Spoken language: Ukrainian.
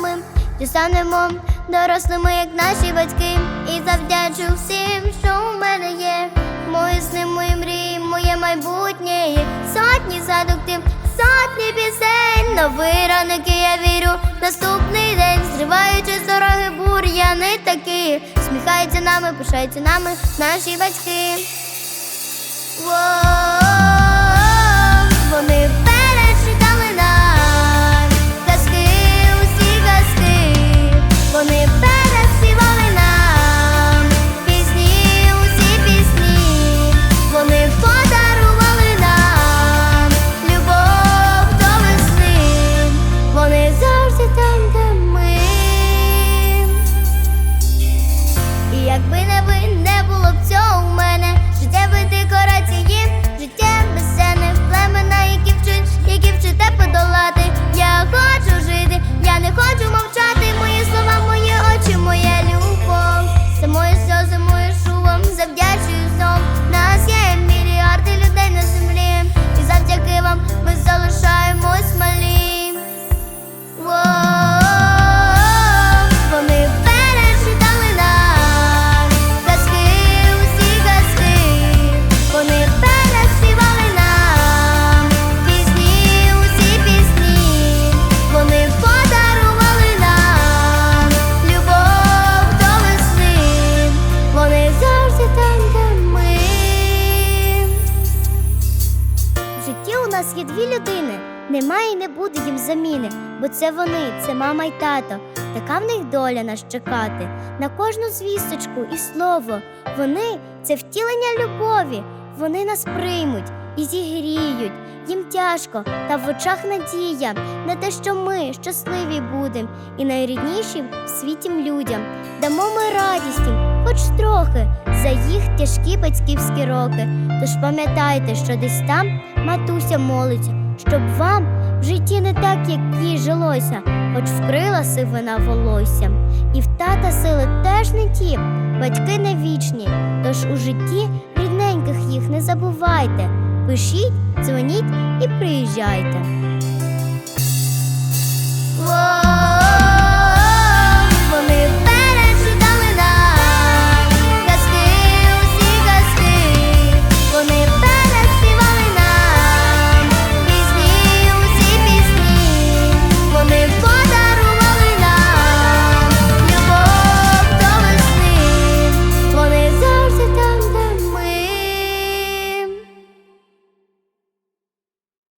малим, дістанемо дорослими, як наші батьки, і завдячу всім, що у мене є. Мої сни, мої мрії, моє майбутнє є. Сотні задуктів, сотні пісень. Новий ранок, і я вірю, наступний день, зриваючи з дороги бур'яни такі. Сміхаються нами, пишаються нами наші батьки. Воу, нас є дві людини. Немає і не буде їм заміни, бо це вони, це мама й тато. Така в них доля нас чекати. На кожну звісточку і слово. Вони це втілення любові. Вони нас приймуть і зігріють. Їм тяжко, та в очах надія на те, що ми щасливі будем, і найріднішим в світі людям дамо ми радість їм, хоч трохи, за їх тяжкі батьківські роки. Тож пам'ятайте, що десь там матуся молиться, щоб вам в житті не так, як їй жилося, хоч вкрила сивина волосся. І в тата сили теж не ті, батьки не вічні. Тож у житті рідненьких їх не забувайте. Пишіть, дзвоніть і приїжджайте.